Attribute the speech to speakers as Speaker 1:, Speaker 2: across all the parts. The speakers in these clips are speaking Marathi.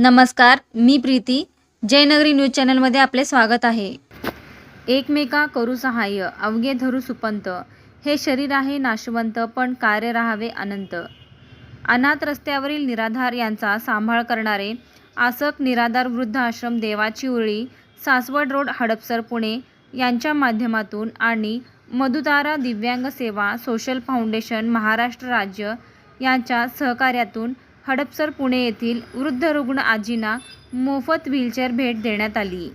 Speaker 1: नमस्कार मी प्रीती. जयनगरी न्यूज चॅनलमध्ये आपले स्वागत आहे. एकमेका करू सहाय्य अवघे धरू सुपंत. हे शरीर आहे नाशवंत पण कार्य राहावे अनंत. अनाथ रस्त्यावरील निराधार यांचा सांभाळ करणारे आसक निराधार वृद्ध आश्रम देवाची उळी सासवड रोड हडपसर पुणे यांच्या माध्यमातून आणि मधुतारा दिव्यांग सेवा सोशल फाउंडेशन महाराष्ट्र राज्य यांच्या सहकार्यातून हडपसर पुणे येथील वृद्ध रुग्ण आजींना मोफत व्हीलचेअर भेट देण्यात आली.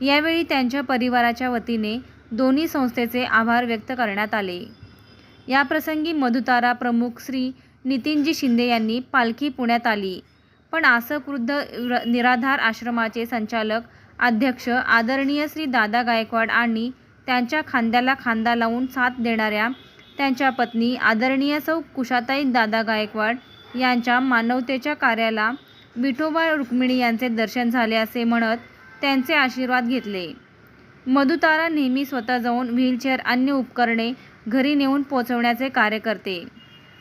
Speaker 1: यावेळी त्यांच्या परिवाराच्या वतीने दोन्ही संस्थेचे आभार व्यक्त करण्यात आले. याप्रसंगी मधुतारा प्रमुख श्री नितीनजी शिंदे यांनी पालखी पुण्यात आली. पण आसक वृद्ध निराधार आश्रमाचे संचालक अध्यक्ष आदरणीय श्री दादा गायकवाड आणि त्यांच्या खांद्याला खांदा लावून साथ देणाऱ्या त्यांच्या पत्नी आदरणीय सौ कुशाताई दादा गायकवाड यांच्या मानवतेच्या कार्याला विठोबा रुक्मिणी यांचे दर्शन झाले असे म्हणत त्यांचे आशीर्वाद घेतले. मधुतारा नेहमी स्वतः जाऊन व्हीलचेअर अन्य उपकरणे घरी नेऊन पोचवण्याचे कार्य करते.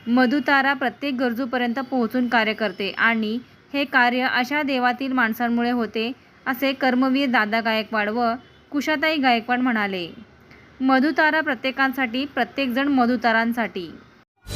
Speaker 1: मधुतारा प्रत्येक गरजूपर्यंत पोहोचून कार्य करते आणि हे कार्य अशा देवातील माणसांमुळे होते असे कर्मवीर दादा गायकवाड व कुशाताई गायकवाड म्हणाले. मधुतारा प्रत्येकांसाठी प्रत्येकजण मधुतारांसाठी.